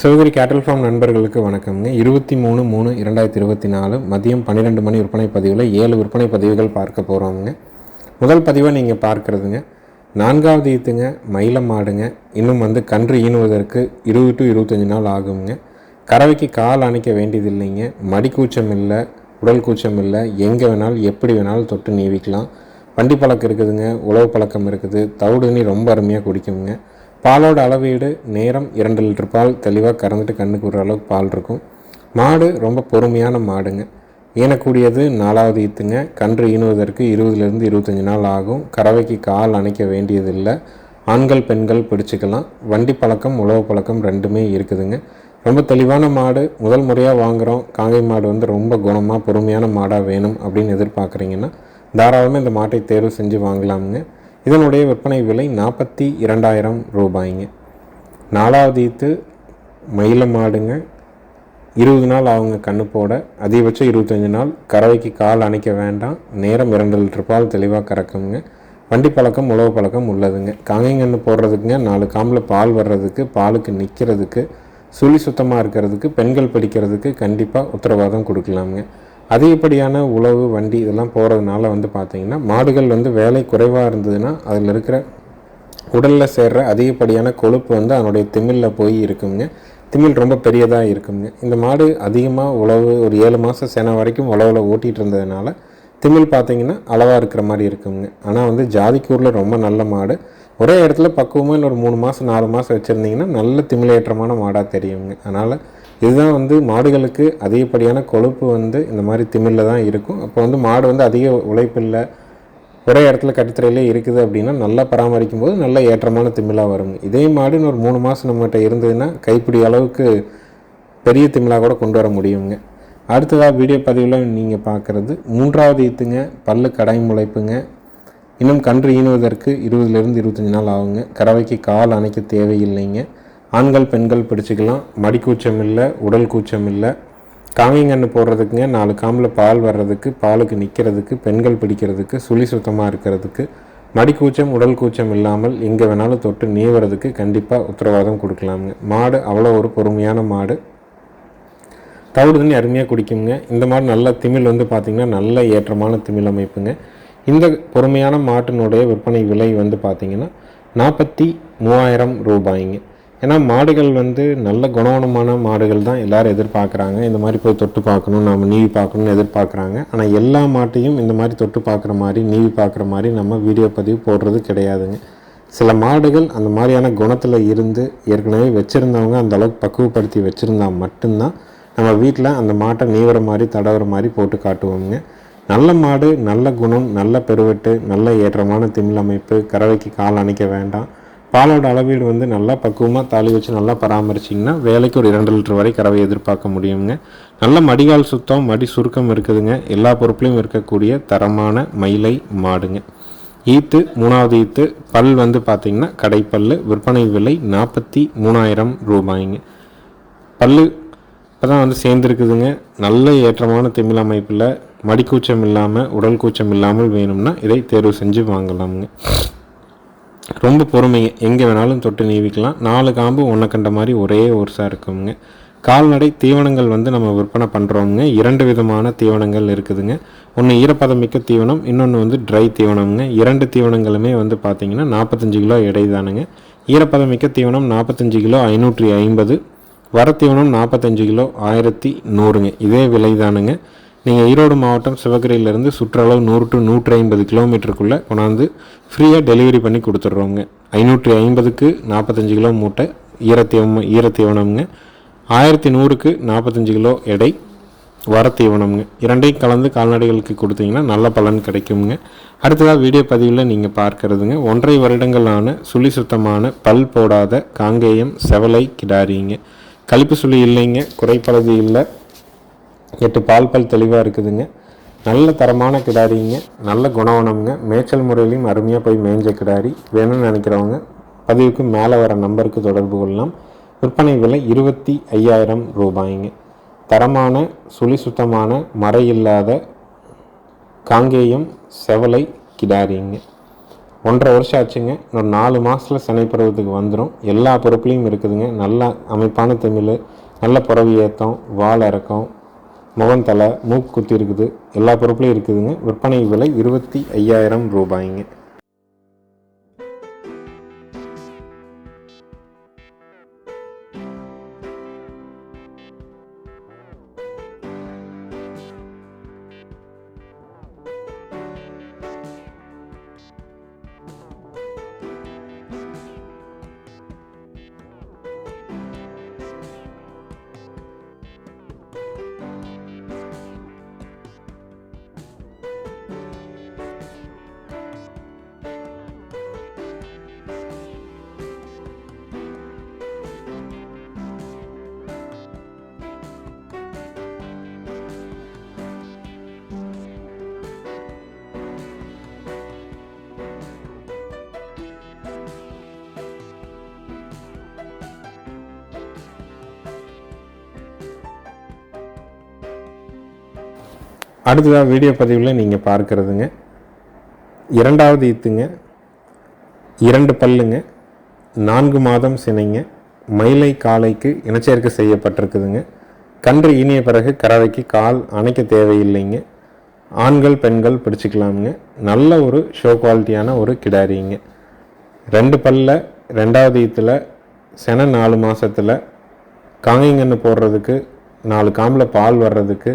சிவகிரி கேட்டல் ஃபார்ம் நண்பர்களுக்கு வணக்கம்ங்க. இருபத்தி மூணு மூணு இரண்டாயிரத்தி இருபத்தி நாலு மதியம் பன்னிரெண்டு மணி விற்பனை பதிவில் ஏழு விற்பனை பதிவுகள் பார்க்க போகிறோங்க முதல் பதிவாக நீங்கள் பார்க்குறதுங்க. நான்காவது ஈத்துங்க மயிலம் மாடுங்க. இன்னும் வந்து கன்று ஈனுவதற்கு இருபது டு இருபத்தஞ்சி நாள் ஆகுங்க கறவைக்கு கால் அணைக்க வேண்டியது இல்லைங்க மடிக்கூச்சம் இல்லை உடல் கூச்சம் இல்லை எங்கே வேணாலும் எப்படி வேணாலும் தொட்டு நீவிக்கலாம். வண்டி பழக்கம் இருக்குதுங்க உழவு பழக்கம் இருக்குது. தவிடு தண்ணி ரொம்ப அருமையாக குடிக்குங்க பாலோட அளவீடு நேரம் இரண்டு லிட்டர் பால் தெளிவாக கறந்துட்டு கண்ணுக்கு விடுற அளவுக்கு பால் இருக்கும். மாடு ரொம்ப பொறுமையான மாடுங்க. ஈனக்கூடியது நாலாவது ஈத்துங்க. கன்று ஈனுவதற்கு இருபதுலேருந்து இருபத்தஞ்சி நாள் ஆகும். கறவைக்கு கால் அணைக்க வேண்டியதில்லை. ஆண்கள் பெண்கள் பிடிச்சிக்கலாம். வண்டி பழக்கம் உழவு பழக்கம் ரெண்டுமே இருக்குதுங்க. ரொம்ப தெளிவான மாடு. முதல் முறையாக வாங்குகிறோம் காங்கை மாடு வந்து ரொம்ப குணமாக பொறுமையான மாடாக வேணும் அப்படின்னு எதிர்பார்க்குறீங்கன்னா தாராளமாக இந்த மாட்டை தேர்வு செஞ்சு வாங்கலாமுங்க. இதனுடைய விற்பனை விலை நாற்பத்தி இரண்டாயிரம் ரூபாய்ங்க. நாலாவது ஈத்து மயில மாடுங்க. இருபது நாள் அவங்க கண்ணு போட. அதிகபட்சம் இருபத்தஞ்சி நாள். கறவைக்கு கால் அணைக்க வேண்டாம். நேரம் இரண்டு லிட்டர் பால் தெளிவாக கறக்குங்க. வண்டி பழக்கம் உழவு பழக்கம் உள்ளதுங்க. காங்கைங்கன்று போடுறதுக்குங்க. நாலு காம்பில் பால் வர்றதுக்கு பாலுக்கு நிற்கிறதுக்கு சுழி சுத்தமாக இருக்கிறதுக்கு பெண்கள் படிக்கிறதுக்கு கண்டிப்பாக உத்தரவாதம் கொடுக்கலாமுங்க. அதிகப்படியான உழவு வண்டி இதெல்லாம் போகிறதுனால வந்து பார்த்திங்கன்னா மாடுகள் வந்து வேலை குறைவாக இருந்ததுன்னா அதில் இருக்கிற உடலில் சேர்ற அதிகப்படியான கொழுப்பு வந்து அதனுடைய திமிழில் போய் இருக்குங்க. திமிழ் ரொம்ப பெரியதாக இருக்குங்க. இந்த மாடு அதிகமாக உழவு ஒரு ஏழு மாதம் சேனை வரைக்கும் உழவில் ஓட்டிகிட்டு இருந்ததுனால திமிழ் பார்த்தீங்கன்னா அளவாக இருக்கிற மாதிரி இருக்குங்க. ஆனால் வந்து ஜாதிக்கூரில் ரொம்ப நல்ல மாடு. ஒரே இடத்துல பக்குவமாக ஒரு மூணு மாதம் நாலு மாதம் வச்சுருந்தீங்கன்னா நல்ல திமிழேற்றமான மாடாக தெரியுங்க. அதனால் இதுதான் வந்து மாடுகளுக்கு அதிகப்படியான கொழுப்பு வந்து இந்த மாதிரி திமிழில் தான் இருக்கும். அப்போ வந்து மாடு வந்து அதிக உழைப்பில்லை ஒரே இடத்துல கட்டுத்துறையிலே இருக்குது அப்படின்னா நல்லா பராமரிக்கும் போது நல்ல ஏற்றமான திமிழாக வருங்க இதே மாடு ஒரு மூணு மாதம் நம்மகிட்ட இருந்ததுன்னா கைப்பிடி அளவுக்கு பெரிய திமிழாக கூட கொண்டு வர முடியுங்க. அடுத்ததாக வீடியோ பதிவில் நீங்கள் பார்க்குறது மூன்றாவது ஈத்துங்க பல்லு கடை முளைப்புங்க. இன்னும் கன்று ஈனுவதற்கு இருபதுலேருந்து இருபத்தஞ்சி நாள் ஆகுங்க. கறவைக்கு கால் அணைக்க தேவையில்லைங்க. ஆண்கள் பெண்கள் பிடிச்சிக்கலாம். மடி கூச்சம் இல்லை உடல் கூச்சம் இல்லை. காங்கிங்கன்று போடுறதுக்குங்க நாலு காமில் பால் வர்றதுக்கு பாலுக்கு நிற்கிறதுக்கு பெண்கள் பிடிக்கிறதுக்கு சுழி சுத்தமாக இருக்கிறதுக்கு மடி கூச்சம் உடல் கூச்சம் இல்லாமல் எங்கே வேணாலும் தொட்டு நீவறதுக்கு கண்டிப்பாக உத்தரவாதம் கொடுக்கலாமுங்க. மாடு அவ்வளோ ஒரு பொறுமையான மாடு. தவிடு தண்ணி அருமையாக குடிக்குங்க இந்த மாடு நல்ல திமிழ் வந்து பார்த்திங்கன்னா நல்ல ஏற்றமான திமிழ் அமைப்புங்க. இந்த பொறுமையான மாட்டினுடைய விற்பனை விலை வந்து பார்த்திங்கன்னா நாற்பத்தி மூவாயிரம் ரூபாய்ங்க. ஏன்னா மாடுகள் வந்து நல்ல குணவனமான மாடுகள் தான் எல்லோரும் எதிர்பார்க்குறாங்க. இந்த மாதிரி போய் தொட்டு பார்க்கணும் நம்ம நீவி பார்க்கணும்னு எதிர்பார்க்குறாங்க. ஆனால் எல்லா மாட்டையும் இந்த மாதிரி தொட்டு பார்க்குற மாதிரி நீவி பார்க்குற மாதிரி நம்ம வீடியோ பதிவு போடுறது கிடையாதுங்க. சில மாடுகள் அந்த மாதிரியான குணத்தில் இருந்து ஏற்கனவே வச்சுருந்தவங்க அந்த அளவுக்கு பக்குவப்படுத்தி வச்சுருந்தா மட்டும்தான் நம்ம வீட்டில் அந்த மாட்டை நீவுற மாதிரி தடவுற மாதிரி போட்டு காட்டுவோங்க நல்ல மாடு நல்ல குணம் நல்ல பெருவெட்டு நல்ல ஏற்றமான திமிழ் அமைப்பு கறவைக்கு கால் அணைக்க வேண்டாம். பாலோட அளவீடு வந்து நல்லா பக்குவமாக தாலி வச்சு நல்லா பராமரிச்சிங்கன்னா வேலைக்கு ஒரு இரண்டு லிட்டர் வரை கறவை எதிர்பார்க்க முடியுங்க. நல்ல மடிகால் சுத்தம் மடி சுருக்கம் இருக்குதுங்க. எல்லா பொருட்களையும் இருக்கக்கூடிய தரமான மயிலை மாடுங்க. ஈத்து மூணாவது ஈத்து பல் வந்து பார்த்திங்கன்னா கடைப்பல் விற்பனை விலை நாற்பத்தி மூணாயிரம் ரூபாய்ங்க. பல்லு இப்போ தான் வந்து சேர்ந்துருக்குதுங்க. நல்ல ஏற்றமான திமிழ் அமைப்பில் மடிக்கூச்சம் இல்லாமல் உடல் கூச்சம் இல்லாமல் வேணும்னா இதை தேர்வு செஞ்சு வாங்கலாமுங்க. ரொம்ப பொறுமைங்க எங்கே வேணாலும் தொட்டு நீவிக்கலாம். நாலு காம்பு ஒன்றை கண்ட மாதிரி ஒரே ஒருசாக இருக்குங்க. கால்நடை தீவனங்கள் வந்து நம்ம விற்பனை பண்ணுறோங்க இரண்டு விதமான தீவனங்கள் இருக்குதுங்க. ஒன்று ஈரப்பதமிக்க தீவனம் இன்னொன்று வந்து ட்ரை தீவனம்ங்க. இரண்டு தீவனங்களுமே வந்து பார்த்திங்கன்னா நாற்பத்தஞ்சு கிலோ எடை தானுங்க. ஈரப்பதமிக்க தீவனம் நாற்பத்தஞ்சு கிலோ ஐநூற்றி ஐம்பது. வர தீவனம் நாற்பத்தஞ்சு கிலோ ஆயிரத்தி நூறுங்க. இதே விலை தானுங்க. நீங்கள் ஈரோடு மாவட்டம் சிவகிரியிலேருந்து சுற்றளவு நூறு டு நூற்றி ஐம்பது கிலோமீட்டருக்குள்ளே கொண்டாந்து ஃப்ரீயாக டெலிவரி பண்ணி கொடுத்துட்றோங்க. ஐநூற்றி ஐம்பதுக்கு நாற்பத்தஞ்சு கிலோ மூட்டை ஈரத்தீவனம் ஈரத்தீவனம்ங்க ஆயிரத்தி நூறுக்கு நாற்பத்தஞ்சு கிலோ எடை வரத்தீவனம்ங்க இரண்டையும் கலந்து கால்நடைகளுக்கு கொடுத்தீங்கன்னா நல்ல பலன் கிடைக்குங்க. அடுத்ததாக வீடியோ பதிவில் நீங்கள் பார்க்கறதுங்க. ஒன்றரை வருடங்களான சுழி சுத்தமான பல் போடாத காங்கேயம் செவலை கிடாரிங்க. கழிப்பு சுழி இல்லைங்க குறைப்பளவு இல்லை. எட்டு பால் பல் தெளிவாக இருக்குதுங்க. நல்ல தரமான கிடாரிங்க. நல்ல குணவனம்ங்க. மேய்ச்சல் முறையிலையும் அருமையாக போய் மேய்ஞ்ச கிடாரி. வேணும்னு நினைக்கிறவங்க பதிவுக்கு மேலே வர நம்பருக்கு தொடர்பு கொள்ளலாம். விற்பனை விலை இருபத்தி ஐயாயிரம் ரூபாய்ங்க. தரமான சுழி சுத்தமான மறை இல்லாத காங்கேயம் செவலை கிடாரிங்க. ஒன்றரை வருஷம் ஆச்சுங்க. ஒரு நாலு மாதத்தில் சினை வந்துடும் எல்லா பொறுப்புலையும் இருக்குதுங்க. நல்ல அமைப்பான தமிழ் நல்ல புறவி ஏற்றம் வால் இறக்கம் முகம் தலை மூக்கு குத்தி இருக்குது. எல்லா பொருட்களும் இருக்குதுங்க. விற்பனை விலை இருபத்தி ஐயாயிரம் ரூபாய்ங்க. அடுத்ததாக வீடியோ பதிவில் நீங்கள் பார்க்குறதுங்க. இரண்டாவது ஈத்துங்க. இரண்டு பல்லுங்க. நான்கு மாதம் சினைங்க. மயிலை காலைக்கு இனச்சேர்க்கை செய்யப்பட்டிருக்குதுங்க. கன்று இனிய பிறகு கறவைக்கு கால் அணைக்க தேவையில்லைங்க. ஆண்கள் பெண்கள் பிடிச்சிக்கலாமுங்க. நல்ல ஒரு ஷோ குவாலிட்டியான ஒரு கிடாரிங்க. ரெண்டு பல்ல ரெண்டாவது ஈத்தில் சென நாலு மாதத்தில் காங்கைங்கன்று போடுறதுக்கு நாலு காம்பில் பால் வர்றதுக்கு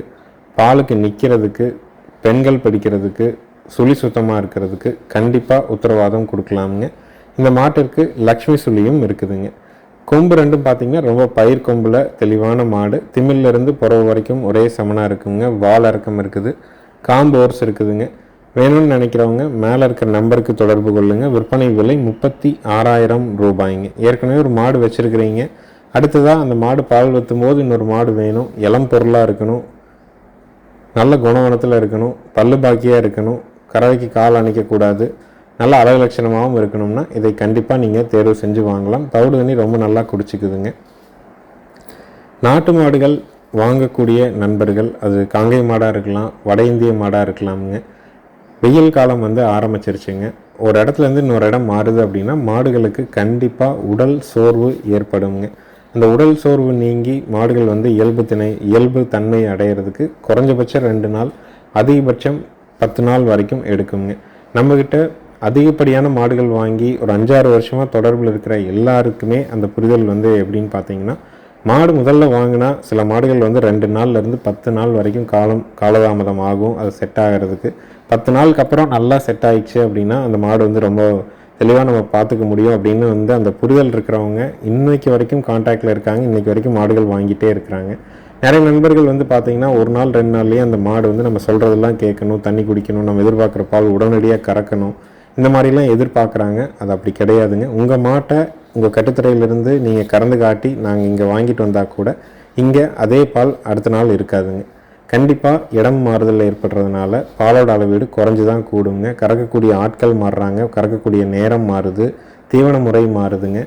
பாலுக்கு நிற்கிறதுக்கு பெண்கள் படிக்கிறதுக்கு சுழி சுத்தமாக இருக்கிறதுக்கு கண்டிப்பாக உத்தரவாதம் கொடுக்கலாமுங்க. இந்த மாட்டிற்கு லக்ஷ்மி சுழியும் இருக்குதுங்க. கொம்பு ரெண்டும் பார்த்திங்கன்னா ரொம்ப பயிர் கொம்பில் தெளிவான மாடு. திமில்ல புறவு வரைக்கும் ஒரே சமனாக இருக்குங்க. வால் இறக்கம் இருக்குது. காம்பு ஓர்ஸ் இருக்குதுங்க. வேணும்னு நினைக்கிறவங்க மேலே இருக்கிற நம்பருக்கு தொடர்பு கொள்ளுங்க. விற்பனை விலை முப்பத்தி ஆறாயிரம் ரூபாய்ங்க. ஏற்கனவே ஒரு மாடு வச்சுருக்கிறீங்க. அடுத்ததாக அந்த மாடு பால் வைத்தும் போது இன்னொரு மாடு வேணும். இளம் பொருளாக இருக்கணும். நல்ல குணவனத்தில் இருக்கணும் பல்லு பாக்கியாக இருக்கணும் கறவைக்கு கால் அணைக்கக்கூடாது நல்ல அழகலட்சணமாகவும் இருக்கணும்னா இதை கண்டிப்பாக நீங்கள் தேர்வு செஞ்சு வாங்கலாம். தவிடு தண்ணி ரொம்ப நல்லா குடிச்சிக்குதுங்க. நாட்டு மாடுகள் வாங்கக்கூடிய நண்பர்கள் அது காங்கை மாடாக இருக்கலாம் வட இந்திய மாடாக இருக்கலாமுங்க. வெயில் காலம் வந்து ஆரம்பிச்சிருச்சுங்க. ஒரு இடத்துலேருந்து இன்னொரு இடம் மாறுது அப்படின்னா மாடுகளுக்கு கண்டிப்பாக உடல் சோர்வு ஏற்படுங்க. அந்த உடல் சோர்வு நீங்கி மாடுகள் வந்து இயல்பு திணை இயல்பு தன்மை அடையிறதுக்கு குறைஞ்சபட்சம் ரெண்டு நாள் அதிகபட்சம் பத்து நாள் வரைக்கும் எடுக்குங்க. நம்மக்கிட்ட அதிகப்படியான மாடுகள் வாங்கி ஒரு அஞ்சாறு வருஷமாக தொடர்பில் இருக்கிற எல்லாருக்குமே அந்த புரிதல் வந்து எப்படின்னு பார்த்தீங்கன்னா மாடு முதல்ல வாங்கினா சில மாடுகள் வந்து ரெண்டு நாள்லேருந்து பத்து நாள் வரைக்கும் காலம் காலதாமதம் ஆகும் அது செட் ஆகிறதுக்கு. பத்து நாளுக்கு அப்புறம் நல்லா செட் ஆயிடுச்சு அப்படின்னா அந்த மாடு வந்து ரொம்ப தெளிவாக நம்ம பார்த்துக்க முடியும் அப்படின்னு வந்து அந்த புரிதல் இருக்கிறவங்க இன்னைக்கு வரைக்கும் காண்டாக்டில் இருக்காங்க. இன்னைக்கு வரைக்கும் மாடுகள் வாங்கிட்டே இருக்கிறாங்க. நிறைய நண்பர்கள் வந்து பார்த்தீங்கன்னா ஒரு நாள் ரெண்டு நாள்லேயே அந்த மாடு வந்து நம்ம சொல்கிறதெல்லாம் கேட்கணும் தண்ணி குடிக்கணும் நம்ம எதிர்பார்க்குற பால் உடனடியாக கறக்கணும். இந்த மாதிரிலாம் எதிர்பார்க்குறாங்க. அது அப்படி கிடையாதுங்க. உங்கள் மாட்டை உங்கள் கட்டுத்துறையிலிருந்து நீங்கள் கறந்து காட்டி நாங்கள் இங்கே வாங்கிட்டு வந்தால் கூட இங்கே அதே பால் அடுத்த நாள் இருக்காதுங்க. கண்டிப்பாக இடம் மாறுதல் ஏற்படுறதுனால பாலோட அளவீடு குறைஞ்சி தான் கூடுங்க. கறக்கக்கூடிய ஆட்கள் மாறுறாங்க. கறக்கக்கூடிய நேரம் மாறுது. தீவன முறை மாறுதுங்க.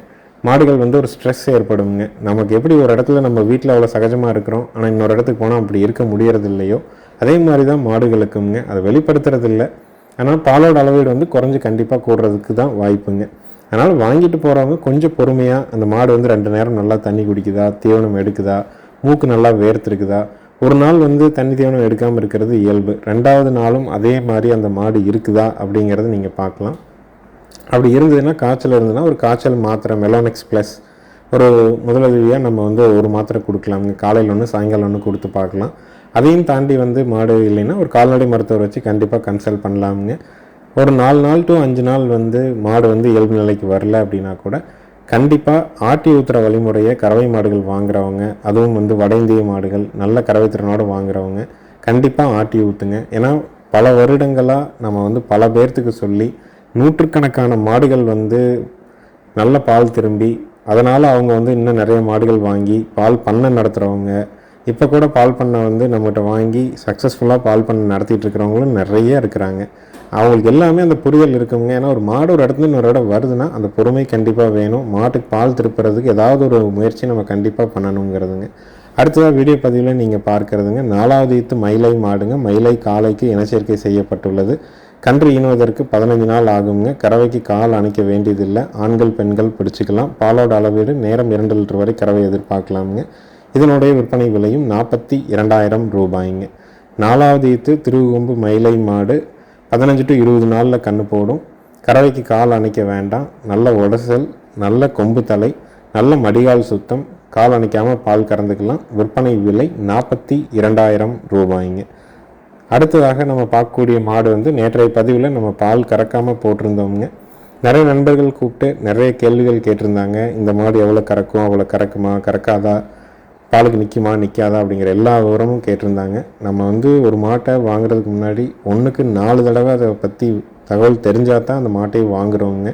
மாடுகள் வந்து ஒரு ஸ்ட்ரெஸ் ஏற்படுங்க. நமக்கு எப்படி ஒரு இடத்துல நம்ம வீட்டில் அவ்வளோ சகஜமாக இருக்கிறோம் ஆனால் இன்னொரு இடத்துக்கு போனால் அப்படி இருக்க முடியறது இல்லையோ அதே மாதிரி தான் மாடுகளுக்குங்க. அதை வெளிப்படுத்துறது இல்லை ஆனால் பாலோட அளவீடு வந்து குறைஞ்சி கண்டிப்பாக கூடுறதுக்கு தான் வாய்ப்புங்க. அதனால் வாங்கிட்டு போகிறவங்க கொஞ்சம் பொறுமையாக அந்த மாடு வந்து ரெண்டு நேரம் நல்லா தண்ணி குடிக்குதா? தீவனம் எடுக்குதா? மூக்கு நல்லா வேர்த்துருக்குதா? ஒரு நாள் வந்து தண்ணி தீவனம் எடுக்காமல் இருக்கிறது இயல்பு. ரெண்டாவது நாளும் அதே மாதிரி அந்த மாடு இருக்குதா அப்படிங்கிறத நீங்கள் பார்க்கலாம். அப்படி இருந்ததுன்னா காய்ச்சல் இருந்ததுன்னா ஒரு காய்ச்சல் மாத்திரை மெலோனிக்ஸ் ப்ளஸ் ஒரு முதலுதவியாக நம்ம வந்து ஒரு மாத்திரை கொடுக்கலாம். காலையில் ஒன்று சாயங்காலம் ஒன்று கொடுத்து பார்க்கலாம். அதையும் தாண்டி வந்து மாடு இல்லைன்னா ஒரு கால்நடை மருத்துவர் வச்சு கண்டிப்பாக கன்சல்ட் பண்ணலாமுங்க. ஒரு நாலு நாள் டு அஞ்சு நாள் வந்து மாடு வந்து இயல்பு நிலைக்கு வரல அப்படின்னா கூட கண்டிப்பாக ஆட்டி ஊத்துற வழிமுறையை கறவை மாடுகள் வாங்குறவங்க அதுவும் வந்து வட இந்திய மாடுகள் நல்ல கறவை திறனோடு வாங்குறவங்க கண்டிப்பாக ஆட்டி ஊற்றுங்க ஏன்னா பல வருடங்களாக நம்ம வந்து பல பேர்த்துக்கு சொல்லி நூற்றுக்கணக்கான மாடுகள் வந்து நல்ல பால் திரும்பி அதனால் அவங்க வந்து இன்னும் நிறைய மாடுகள் வாங்கி பால் பண்ணை நடத்துகிறவங்க இப்போ கூட பால் பண்ணை வந்து நம்மகிட்ட வாங்கி சக்ஸஸ்ஃபுல்லாக பால் பண்ணை நடத்திட்டு இருக்கிறவங்களும் நிறைய இருக்கிறாங்க. அவங்களுக்கு எல்லாமே அந்த புரிதல் இருக்குங்க ஏன்னா ஒரு மாடு ஒரு இடத்துல இன்னொரு இடம் வருதுன்னா அந்த பொறுமை கண்டிப்பாக வேணும். மாட்டுக்கு பால் திருப்புறதுக்கு ஏதாவது ஒரு முயற்சி நம்ம கண்டிப்பாக பண்ணணுங்கிறதுங்க. அடுத்ததாக வீடியோ பதிவில் நீங்கள் பார்க்குறதுங்க. நாலாவது ஈத்து மயிலை மாடுங்க. மயிலை காலைக்கு இனச்சேர்க்கை செய்யப்பட்டுள்ளது. கன்று ஈனுவதற்கு பதினஞ்சு நாள் ஆகுங்க. கறவைக்கு கால் அணைக்க வேண்டியதில்லை. ஆண்கள் பெண்கள் பிடிச்சிக்கலாம். பாலோட அளவீடு நேரம் இரண்டு லிட்டர் வரை கறவை எதிர்பார்க்கலாமுங்க. இதனுடைய விற்பனை விலையும் நாற்பத்தி இரண்டாயிரம் ரூபாய்ங்க. நாலாவது ஈத்து திருவொம்பு மயிலை மாடு. பதினஞ்சு டு இருபது நாளில் கன்று போடும். கறவைக்கு கால் அணைக்க வேண்டாம். நல்ல உடசல் நல்ல கொம்பு தலை நல்ல மடிகால் சுத்தம். கால் அணைக்காமல் பால் கறந்துக்கலாம். விற்பனை விலை நாற்பத்தி இரண்டாயிரம் ரூபாய்ங்க. அடுத்ததாக நம்ம பார்க்கக்கூடிய மாடு வந்து நேற்றைய பதிவில் நம்ம பால் கறக்காமல் போட்டிருந்தோம்ங்க. நிறைய நண்பர்கள் கூப்பிட்டு நிறைய கேள்விகள் கேட்டிருந்தாங்க. இந்த மாடு எவ்வளோ கறக்கும் அவ்வளோ கறக்குமா கறக்காதா? பாலுக்கு நிற்குமா நிற்காதா அப்படிங்கிற எல்லா விவரமும் கேட்டிருந்தாங்க. நம்ம வந்து ஒரு மாட்டை வாங்குறதுக்கு முன்னாடி ஒன்றுக்கு நாலு தடவை அதை பற்றி தகவல் தெரிஞ்சால் தான் அந்த மாட்டையே வாங்குறவங்க.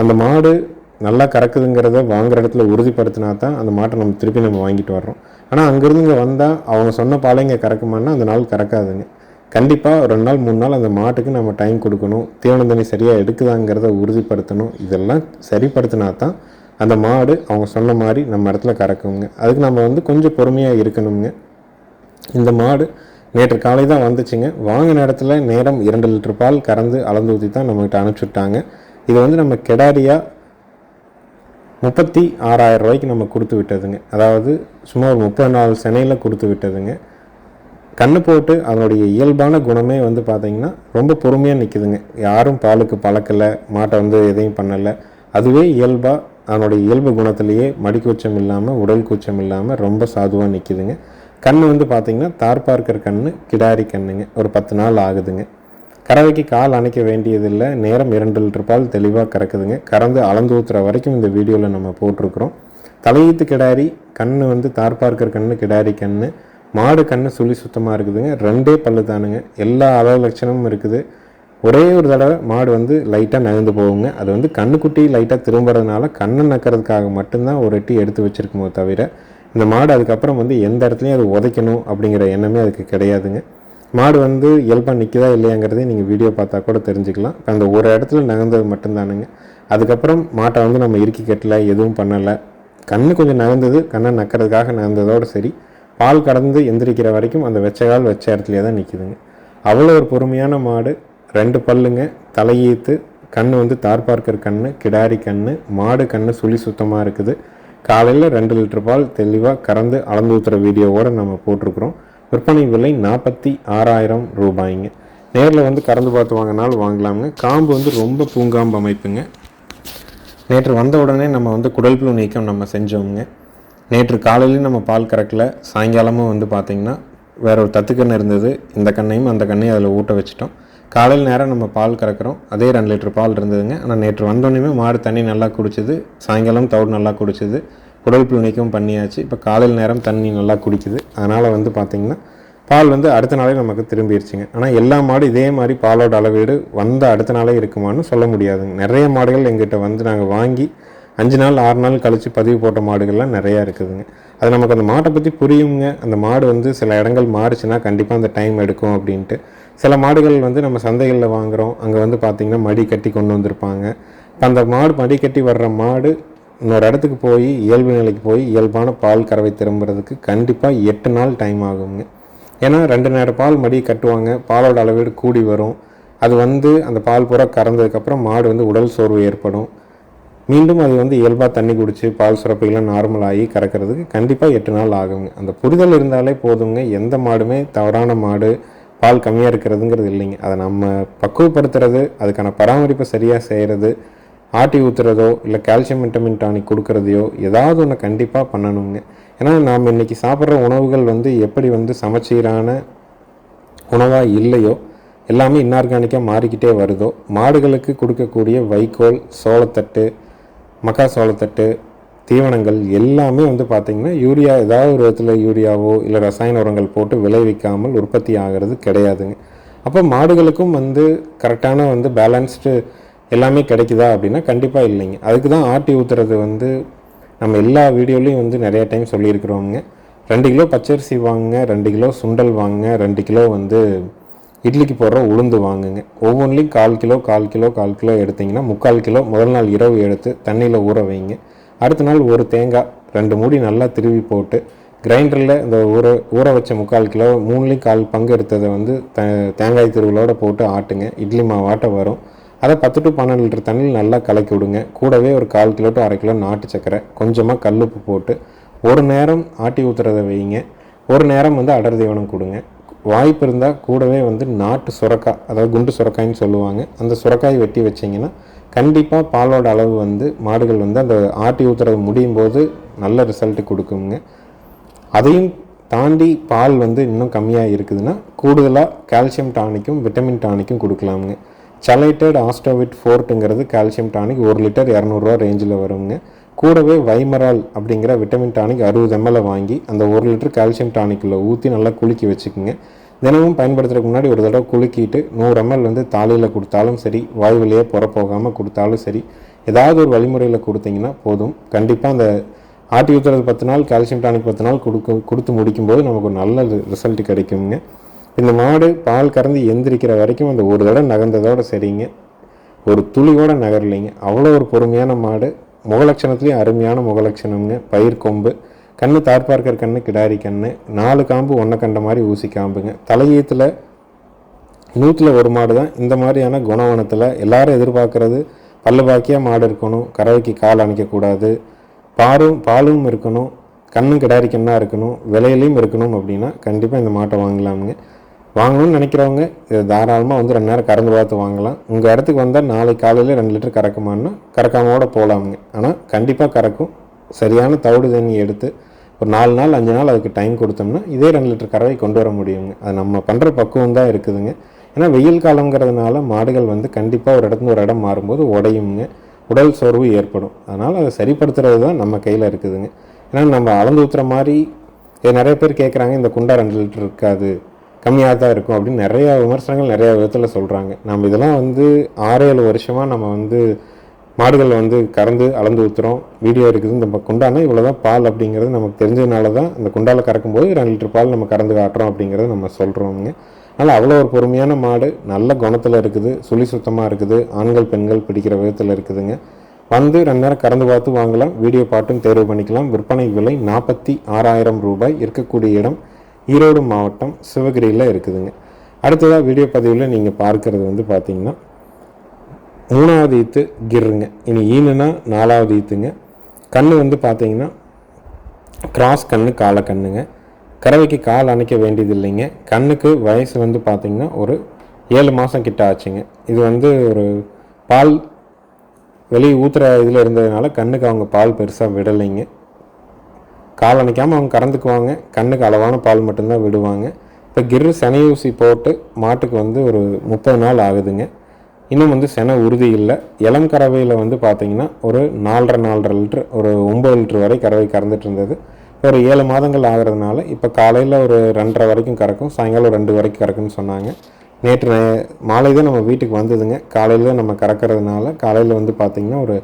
அந்த மாடு நல்லா கறக்குதுங்கிறத வாங்குற இடத்துல உறுதிப்படுத்தினா தான் அந்த மாட்டை நம்ம திருப்பி நம்ம வாங்கிட்டு வர்றோம். ஆனால் அங்கேருந்து இங்கே வந்தால் அவங்க சொன்ன பாலை இங்கே கறக்குமான்னா அந்த நாள் கறக்காதுங்க. கண்டிப்பாக ரெண்டு நாள் மூணு நாள் அந்த மாட்டுக்கு நம்ம டைம் கொடுக்கணும். தீவனம் தண்ணி சரியாக எடுக்குதாங்கிறத உறுதிப்படுத்தணும். இதெல்லாம் சரிப்படுத்தினா தான் அந்த மாடு அவங்க சொன்ன மாதிரி நம்ம இடத்துல கறக்குங்க. அதுக்கு நம்ம வந்து கொஞ்சம் பொறுமையாக இருக்கணுங்க. இந்த மாடு நேற்று காலை தான் வந்துச்சுங்க. வாங்கின இடத்துல நேரம் இரண்டு லிட்டர் பால் கறந்து அளந்து ஊற்றி தான் நம்மகிட்ட அனுப்பிச்சுட்டாங்க. இது வந்து நம்ம கெடாரியாக முப்பத்தி ஆறாயிரம் ரூபாய்க்கு நம்ம கொடுத்து விட்டதுங்க. அதாவது சுமார் முப்பது நாலு சென்னையில் கொடுத்து விட்டதுங்க. கண்ணு போட்டு அதனுடைய இயல்பான குணமே வந்து பார்த்திங்கன்னா ரொம்ப பொறுமையாக நிற்குதுங்க யாரும் பாலுக்கு பழக்கலை மாட்டை வந்து எதையும் பண்ணலை. அதுவே இயல்பாக அதனுடைய இயல்பு குணத்திலேயே மடிக்கூச்சம் இல்லாமல் உடல் கூச்சம் இல்லாமல் ரொம்ப சாதுவாக நிற்கிதுங்க கண் வந்து பார்த்திங்கன்னா தார்பார்க்கர் கண் கிடாரி கண்ணுங்க. ஒரு பத்து நாள் ஆகுதுங்க. கறவைக்கு கால் அணைக்க வேண்டியதில்லை. நேரம் இரண்டு லிட்டர் பால் தெளிவாக கறக்குதுங்க. கறந்து அளந்து ஊற்றுற வரைக்கும் இந்த வீடியோவில் நம்ம போட்டிருக்கிறோம். தலையீத்து கிடாரி கண் வந்து தார்பார்க்கர் கண் கிடாரி கண் மாடு கண் சுழி சுத்தமாக இருக்குதுங்க. ரெண்டே பல்லு தானுங்க. எல்லா அளவு லட்சணமும் இருக்குது. ஒரே ஒரு தடவை மாடு வந்து லைட்டாக நகர்ந்து போகுங்க. அது வந்து கண்ணுக்குட்டி லைட்டாக திரும்புறதுனால கண்ணை நக்கிறதுக்காக மட்டும்தான் ஒரு எட்டி எடுத்து வச்சுருக்குமோ தவிர இந்த மாடு அதுக்கப்புறம் வந்து எந்த இடத்துலையும் அது உதைக்கணும் அப்படிங்கிற எண்ணமே அதுக்கு கிடையாதுங்க. மாடு வந்து இயல்பாக நிற்குதா இல்லையாங்கிறதே நீங்கள் வீடியோ பார்த்தா கூட தெரிஞ்சுக்கலாம். இப்போ அந்த ஒரு இடத்துல நகர்ந்தது மட்டும்தானுங்க. அதுக்கப்புறம் மாட்டை வந்து நம்ம இறுக்கி கட்டல எதுவும் பண்ணலை. கண்ணு கொஞ்சம் நகர்ந்தது கண்ணை நக்கிறதுக்காக நகர்ந்ததோடு சரி. பால் கடந்து எந்திரிக்கிற வரைக்கும் அந்த வெச்ச கால் வச்ச இடத்துலையே தான் நிற்கிதுங்க அவ்வளோ ஒரு பொறுமையான மாடு. ரெண்டு பல்லுங்க தலையீத்து கண் வந்து தார்பார்க்கர் கண் கிடாரி கண் மாடு கண் சுழி சுத்தமாக இருக்குது. காலையில் ரெண்டு லிட்டர் பால் தெளிவாக கறந்து அளந்து ஊற்றுற வீடியோவோடு நம்ம போட்டிருக்கிறோம். விற்பனை விலை நாற்பத்தி ஆறாயிரம் ரூபாய்ங்க. நேரில் வந்து கறந்து பார்த்து வாங்கினாலும் வாங்கலாமுங்க. காம்பு வந்து ரொம்ப பூங்காம்பு அமைப்புங்க. நேற்று வந்த உடனே நம்ம வந்து குடல் புழு நீக்கம் நம்ம செஞ்சோங்க நேற்று காலையிலையும் நம்ம பால் கறக்கல. சாயங்காலமும் வந்து பார்த்திங்கன்னா வேற ஒரு தத்துக்கண்ணு இருந்தது. இந்த கண்ணையும் அந்த கண்ணையும் அதில் ஊட்ட வச்சிட்டோம். காலையில் நேரம் நம்ம பால் கறக்கிறோம். அதே ரெண்டு லிட்டர் பால் இருந்ததுங்க. ஆனால் நேற்று வந்தோடனே மாடு தண்ணி நல்லா குடிச்சிது. சாயங்காலம் தவிடு நல்லா குடிச்சிது. குடல் புழு நீக்கம் பண்ணியாச்சு. இப்போ காலையில் நேரம் தண்ணி நல்லா குடிக்குது. அதனால் வந்து பார்த்திங்கன்னா பால் வந்து அடுத்த நாளே நமக்கு திரும்பிடுச்சுங்க ஆனால் எல்லா மாடு இதே மாதிரி பாலோட அளவீடு வந்த அடுத்த நாளே இருக்குமான்னு சொல்ல முடியாதுங்க. நிறைய மாடுகள் எங்கிட்ட வந்து நாங்கள் வாங்கி அஞ்சு நாள் ஆறு நாள் கழித்து பதிவு போட்ட மாடுகள்லாம் நிறையா இருக்குதுங்க. அது நமக்கு அந்த மாட்டை பற்றி புரியுங்க. அந்த மாடு வந்து சில இடங்கள் மாறுச்சுன்னா கண்டிப்பாக அந்த டைம் எடுக்கும் அப்படின்ட்டு. சில மாடுகள் வந்து நம்ம சந்தைகளில் வாங்குகிறோம் அங்கே வந்து பார்த்திங்கன்னா மடி கட்டி கொண்டு வந்திருப்பாங்க. இப்போ அந்த மாடு மடி கட்டி வர்ற மாடு இன்னொரு இடத்துக்கு போய் இயல்பு நிலைக்கு போய் இயல்பான பால் கறவை திரும்புறதுக்கு கண்டிப்பாக எட்டு நாள் டைம் ஆகுங்க. ஏன்னா ரெண்டு நேரம் பால் மடி கட்டுவாங்க. பாலோட அளவீடு கூடி வரும். அது வந்து அந்த பால் பூரா கறந்ததுக்கப்புறம் மாடு வந்து உடல் சோர்வு ஏற்படும். மீண்டும் அது வந்து இயல்பாக தண்ணி குடித்து பால் சுரப்பைகள்லாம் நார்மல் ஆகி கறக்கிறதுக்கு கண்டிப்பாக எட்டு நாள் ஆகுங்க. அந்த புரிதல் இருந்தாலே போதுங்க. எந்த மாடுமே தவறான மாடு பால் கம்மியாக இருக்கிறதுங்கிறது இல்லைங்க. அதை நம்ம பக்குவப்படுத்துறது அதுக்கான பராமரிப்பை சரியாக செய்கிறது ஆட்டி ஊற்றுறதோ இல்லை கால்சியம் விட்டமின் டானிக் கொடுக்குறதையோ ஏதாவது ஒன்று கண்டிப்பாக பண்ணணுங்க. ஏன்னா நாம் இன்றைக்கி சாப்பிட்ற உணவுகள் வந்து எப்படி வந்து சமச்சீரான உணவாக இல்லையோ எல்லாமே இன்ஆர்கானிக்காக மாறிக்கிட்டே வருதோ மாடுகளுக்கு கொடுக்கக்கூடிய வைக்கோல் சோளத்தட்டு மக்கா சோளத்தட்டு தீவனங்கள் எல்லாமே வந்து பார்த்திங்கன்னா யூரியா ஏதாவது ஒரு விதத்தில் யூரியாவோ இல்லை ரசாயன உரங்கள் போட்டு விளைவிக்காமல் உற்பத்தி ஆகிறது கிடையாதுங்க. அப்போ மாடுகளுக்கும் வந்து கரெக்டான வந்து பேலன்ஸ்டு எல்லாமே கிடைக்குதா அப்படின்னா கண்டிப்பாக இல்லைங்க. அதுக்கு தான் ஆட்டி ஊற்றுறது வந்து நம்ம எல்லா வீடியோலையும் வந்து நிறைய டைம் சொல்லியிருக்கிறோங்க ரெண்டு கிலோ பச்சரிசி வாங்குங்க ரெண்டு கிலோ சுண்டல் வாங்குங்க ரெண்டு கிலோ வந்து இட்லிக்கு போடுற உளுந்து வாங்குங்க. ஒவ்வொன்றிலையும் கால் கிலோ கால் கிலோ கால் கிலோ எடுத்திங்கன்னா முக்கால் கிலோ முதல் நாள் இரவு எடுத்து தண்ணியில் ஊற வைங்க. அடுத்த நாள் ஒரு தேங்காய் ரெண்டு மூடி நல்லா திருவி போட்டு கிரைண்டரில் இந்த ஊற ஊற வச்ச முக்கால் கிலோ மூணுலேயும் கால் பங்கு எடுத்ததை வந்து த தேங்காய் திருவிழோட போட்டு ஆட்டுங்க. இட்லி மாவாட்ட வரும். அதை பத்து டு பன்னெண்டு லிட்டர் தண்ணியில் நல்லா கலக்கி விடுங்க. கூடவே ஒரு கால் கிலோ டு அரை கிலோ நாட்டு சக்கரை கொஞ்சமாக கல்லுப்பு போட்டு ஒரு நேரம் ஆட்டி ஊற்றுறதை வைங்க. ஒரு நேரம் வந்து அடர் தீவனம் கொடுங்க. வாய்ப்பு இருந்தால் கூடவே வந்து நாட்டு சுரக்காய் அதாவது குண்டு சுரக்காய்ன்னு சொல்லுவாங்க. அந்த சுரக்காய் வெட்டி வச்சிங்கன்னா கண்டிப்பாக பாலோட அளவு வந்து மாடுகள் வந்து அந்த ஆட்டி ஊற்றுறது முடியும் போது நல்ல ரிசல்ட்டு கொடுக்குங்க. அதையும் தாண்டி பால் வந்து இன்னும் கம்மியாக இருக்குதுன்னா கூடுதலாக கால்சியம் டானிக்கும் விட்டமின் டானிக்கும் கொடுக்கலாமுங்க. சலைட்டட் ஆஸ்டோவிட் ஃபோர்ட்டுங்கிறது கால்சியம் டானிக் ஒரு லிட்டர் இரநூறுவா ரேஞ்சில் வருங்க. கூடவே வைமரால் அப்படிங்கிற விட்டமின் டானிக் அறுபது எம்எல்ஏ வாங்கி அந்த ஒரு லிட்டர் கால்சியம் டானிக்கில் ஊற்றி நல்லா குலுக்கி வச்சுக்கோங்க. தினமும் பயன்படுத்துறதுக்கு முன்னாடி ஒரு தடவை குலுக்கிட்டு நூறு எம்எல் வந்து தாலியில் கொடுத்தாலும் சரி வாய் வழியே கொடுத்தாலும் சரி ஏதாவது ஒரு வழிமுறையில் கொடுத்தீங்கன்னா போதும். கண்டிப்பாக அந்த ஆட்டி ஊற்றுறது பத்து நாள் கால்சியம் டானிக் பத்து நாள் கொடுக்க கொடுத்து முடிக்கும்போது நமக்கு ஒரு நல்ல ரிசல்ட் கிடைக்குங்க. இந்த மாடு பால் கறந்து எந்திரிக்கிற வரைக்கும் அந்த ஒரு தடவை நகர்ந்ததோட சரிங்க. ஒரு துளியோட நகரலைங்க. அவ்வளோ ஒரு பொறுமையான மாடு. முகலட்சணத்துலேயும் அருமையான முகலட்சணம்ங்க. பயிர் கொம்பு. கண்ணு தார்பார்க்கர் கண்ணு கிடாரி கண்ணு நாலு காம்பு ஒன்றை கண்ட மாதிரி ஊசி காம்புங்க. தலையீத்தில் நூற்றில் ஒரு மாடு தான். இந்த மாதிரியான குணவனத்தில் எல்லாரும் எதிர்பார்க்குறது பல்லு பாக்கியாக மாடு இருக்கணும் கறவைக்கு கால் அணைக்கக்கூடாது பாரும் பாலும் இருக்கணும் கண்ணும் கிடாரி கண்ணாக இருக்கணும் விலையிலையும் இருக்கணும் அப்படின்னா கண்டிப்பாக இந்த மாட்டை வாங்கலாமுங்க. வாங்கணும்னு நினைக்கிறவங்க இதை தாராளமாக வந்து ரெண்டு நேரம் கறந்து பார்த்து வாங்கலாம். உங்கள் இடத்துக்கு வந்தால் நாளைக்கு காலையில் ரெண்டு லிட்டர் கறக்குமான்னா கறக்காமோட போகலாமுங்க ஆனால் கண்டிப்பாக கறக்கும். சரியான தவிடு தண்ணி எடுத்து ஒரு நாலு நாள் அஞ்சு நாள் அதுக்கு டைம் கொடுத்தோம்னா இதே ரெண்டு லிட்டர் கறவை கொண்டு வர முடியுங்க. அது நம்ம பண்ணுற பக்குவம் தான் இருக்குதுங்க. ஏன்னா வெயில் காலங்கிறதுனால மாடுகள் வந்து கண்டிப்பாக ஒரு இடத்துல ஒரு இடம் மாறும்போது உடையுங்க. உடல் சோர்வு ஏற்படும். அதனால் அதை சரிப்படுத்துறது தான் நம்ம கையில் இருக்குதுங்க. ஏன்னா நம்ம அளந்து ஊற்றுற மாதிரி நிறைய பேர் கேட்குறாங்க இந்த குண்டா ரெண்டு லிட்டர் இருக்காது கம்மியாக தான் இருக்கும் அப்படின்னு நிறையா விமர்சனங்கள் நிறையா விதத்தில் சொல்கிறாங்க நம்ம இதெல்லாம் வந்து ஆறு ஏழு வருஷமாக நம்ம வந்து மாடுகள் வந்து கறந்து அளந்து ஊற்றுறோம் வீடியோ இருக்குது நம்ம குண்டானா இவ்வளோ தான் பால் அப்படிங்கிறது நமக்கு தெரிஞ்சதுனால தான் அந்த குண்டாவில் கறக்கும்போது ரெண்டு லிட்டர் பால் நம்ம கறந்து காட்டுறோம் அப்படிங்கிறத நம்ம சொல்கிறோங்க அதனால் அவ்வளோ ஒரு பொறுமையான மாடு நல்ல குணத்தில் இருக்குது சுழி சுத்தமாக இருக்குது ஆண்கள் பெண்கள் பிடிக்கிற விதத்தில் இருக்குதுங்க. வந்து ரெண்டு நேரம் கறந்து பார்த்து வாங்கலாம் வீடியோ பாட்டும் தேர்வு பண்ணிக்கலாம். விற்பனை விலை நாற்பத்தி ஆறாயிரம் ரூபாய். இருக்கக்கூடிய இடம் ஈரோடு மாவட்டம் சிவகிரியில் இருக்குதுங்க. அடுத்ததாக வீடியோ பதிவில் நீங்கள் பார்க்குறது வந்து பார்த்தீங்கன்னா மூணாவது ஈத்து கிருங்க இனி ஈனுனா நாலாவது ஈத்துங்க. கண் வந்து பார்த்தீங்கன்னா கிராஸ் கண்ணு காலை கண்ணுங்க. கறவைக்கு கால் அணைக்க வேண்டியது இல்லைங்க கண்ணுக்கு வயசு வந்து பார்த்திங்கன்னா ஒரு ஏழு மாதம் கிட்ட ஆச்சுங்க. இது வந்து ஒரு பால் வெளியே ஊற்றுற இதில் இருந்ததுனால கண்ணுக்கு அவங்க பால் பெருசாக விடலைங்க. கால் அணைக்காமல் அவங்க கறந்துக்குவாங்க. கண்ணுக்கு அளவான பால் மட்டும்தான் விடுவாங்க. இப்போ கிரு செனையூசி போட்டு மாட்டுக்கு வந்து ஒரு முப்பது நாள் ஆகுதுங்க. இன்னும் வந்து செனை உறுதி இல்லை. இளம் கறவையில் வந்து பார்த்திங்கன்னா ஒரு நாலரை நாலரை லிட்ரு ஒரு ஒம்பது லிட்ரு வரை கறவை கறந்துட்டு இருந்தது. ஒரு ஏழு மாதங்கள் ஆகிறதுனால இப்போ காலையில் ஒரு ரெண்டரை வரைக்கும் கறக்கும் சாயங்காலம் ரெண்டு வரைக்கும் கறக்குன்னு சொன்னாங்க. நேற்று மாலை தான் நம்ம வீட்டுக்கு வந்ததுங்க. காலையில் நம்ம கறக்கிறதுனால காலையில் வந்து பார்த்திங்கன்னா ஒரு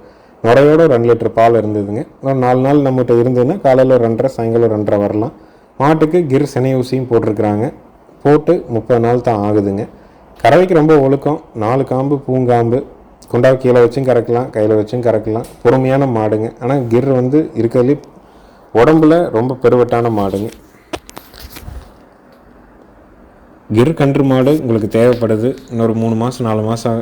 நுரையோட ரெண்டு லிட்டர் பால் இருந்ததுங்க. ஒரு நாலு நாள் நம்மகிட்ட இருந்ததுன்னா காலையில் ரெண்டரை சாயங்காலம் ரெண்டரை வரலாம். மாட்டுக்கு கிர் சினை ஊசியும் போட்டிருக்கிறாங்க. போட்டு முப்பது நாள் தான் ஆகுதுங்க. கறவைக்கு ரொம்ப ஒழுக்கம். நாலு காம்பு பூங்காம்பு. குண்டாவை கீழே வச்சும் கறக்கலாம் கையில் வச்சும் கறக்கலாம். பொறுமையான மாடுங்க. ஆனால் கிர் வந்து இருக்கிறதுலே உடம்புல ரொம்ப பெருவட்டான மாடுங்க. கிர் கன்று மாடு உங்களுக்கு தேவைப்படுது. இன்னொரு மூணு மாதம் நாலு மாதம்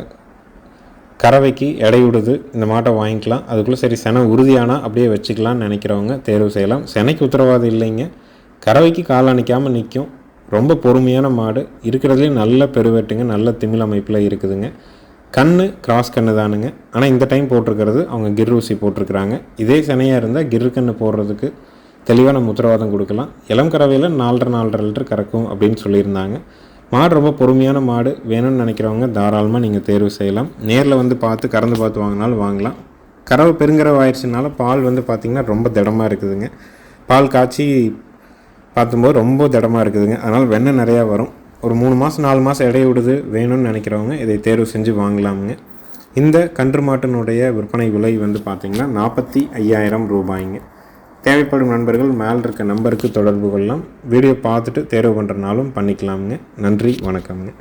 கறவைக்கு எடை விடுது. இந்த மாட்டை வாங்கிக்கலாம். அதுக்குள்ளே சரி செனை உறுதியானால் அப்படியே வச்சுக்கலாம்னு நினைக்கிறவங்க தேர்வு செய்யலாம். செனைக்கு உத்தரவாதம் இல்லைங்க. கறவைக்கு கால் அணைக்காமல் நிற்கும் ரொம்ப பொறுமையான மாடு. இருக்கிறதுலே நல்ல பெருவெட்டுங்க நல்ல திமிழ் அமைப்பில் இருக்குதுங்க. கண் கிராஸ் கண்ணு தானுங்க. ஆனால் இந்த டைம் போட்டிருக்கிறது அவங்க கிர் ஊசி போட்டிருக்கிறாங்க. இதே சனையாக இருந்தால் கிரு கண்ணு போடுறதுக்கு தெளிவான உத்தரவாதம் கொடுக்கலாம். இளம் கறவையில் நாலரை நாலரை லிட்டர் கறக்கும் அப்படின்னு சொல்லியிருந்தாங்க. மாடு ரொம்ப பொறுமையான மாடு. வேணும்னு நினைக்கிறவங்க தாராளமாக நீங்கள் தேர்வு செய்யலாம். நேரில் வந்து பார்த்து கறந்து பார்த்து வாங்கினாலும் வாங்கலாம். கறவை பெருங்கறவை ஆயிடுச்சுனால பால் வந்து பார்த்திங்கன்னா ரொம்ப திடமாக இருக்குதுங்க. பால் காய்ச்சி பார்த்தும்போது ரொம்ப திடமாக இருக்குதுங்க. அதனால் வெண்ணெய் நிறையா வரும். ஒரு மூணு மாதம் நாலு மாதம் இடைய விடுது வேணும்னு நினைக்கிறவங்க இதை தேர்வு செஞ்சு வாங்கலாமுங்க. இந்த கன்று மாட்டினுடைய விற்பனை விலை வந்து பார்த்திங்கன்னா நாற்பத்தி ஐயாயிரம் ரூபாய்ங்க. தேவைப்படும் நண்பர்கள் மேல் இருக்க நம்பருக்கு தொடர்பு கொள்ளலாம். வீடியோ பார்த்துட்டு தேர்வு பண்ணுறனாலும் பண்ணிக்கலாமுங்க. நன்றி வணக்கம்ங்க.